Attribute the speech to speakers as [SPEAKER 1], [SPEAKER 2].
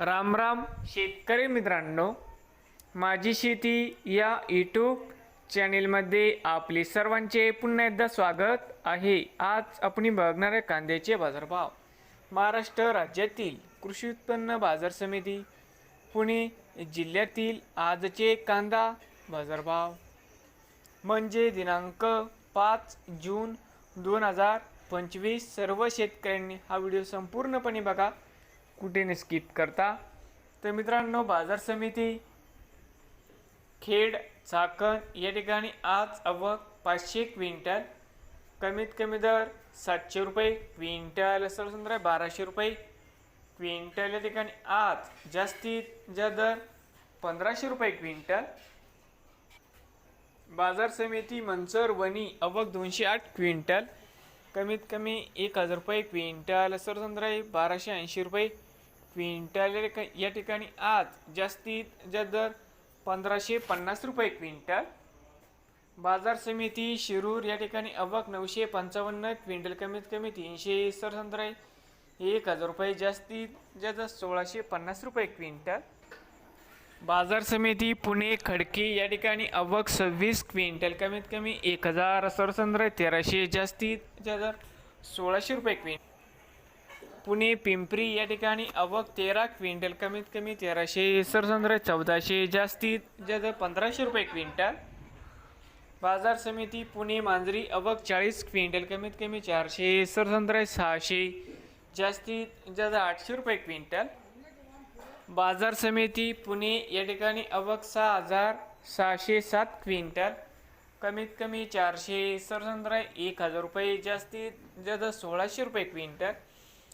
[SPEAKER 1] राम राम शेतकरी मित्रांनो. माझी शेती या यूट्यूब चॅनेलमध्ये आपले सर्वांचे पुन्हा एकदा स्वागत आहे. आज आपण बघणार आहे कांद्याचे बाजारभाव. महाराष्ट्र राज्यातील कृषी उत्पन्न बाजार समिती पुणे जिल्ह्यातील आजचे कांदा बाजारभाव. म्हणजे दिनांक पाच जून दोन हजार पंचवीस सर्व शेतकऱ्यांनी हा व्हिडिओ संपूर्णपणे बघा. कुठे नाही स्किप करता? तर मित्रांनो बाजार समिती खेड चाकण या ठिकाणी आज आवक पाचशे क्विंटल. कमीत कमी दर सातशे रुपये क्विंटल सर्वसंद्र बाराशे रुपये क्विंटल. या ठिकाणी आज जास्तीत जास्त दर पंधराशे रुपये क्विंटल. बाजार समिती मंचर वणी अवक दोनशे आठ क्विंटल. कमीत कमी एक हजार रुपये क्विंटल सरसंद्राई बाराशे ऐंशी रुपये क्विंटल या या ठिकाणी आज जास्तीत जास्त दर पंधराशे पन्नास रुपये क्विंटल. बाजार समिती शिरूर या ठिकाणी अवक नऊशे पंचावन्न क्विंटल कमीत कमी तीनशे सरसंद्राई एक हजार रुपये जास्तीत जास्त सोळाशे पन्नास रुपये क्विंटल. बाजार समिती पुणे खडकी या ठिकाणी अवक सव्वीस क्विंटल कमीत कमी एक हजार सरसंद्र तेराशे जास्तीत जास्त सोळाशे रुपये क्विंटल. पुणे पिंपरी या ठिकाणी अवक तेरा क्विंटल कमीत कमी तेराशे सरसंद्र चौदाशे जास्तीत जास्त पंधराशे रुपये क्विंटल. बाजार समिती पुणे मांजरी अवक चाळीस क्विंटल कमीत कमी चारशे सरसंद्र सहाशे जास्तीत जास्त आठशे रुपये क्विंटल. बाजार समिती पुणे या ठिकाणी अवक सहा हजार सहाशे सात क्विंटल. कमीत कमी चारशे सरसंद्र एक हजार रुपये जास्तीत जास्त सोळाशे रुपये क्विंटल.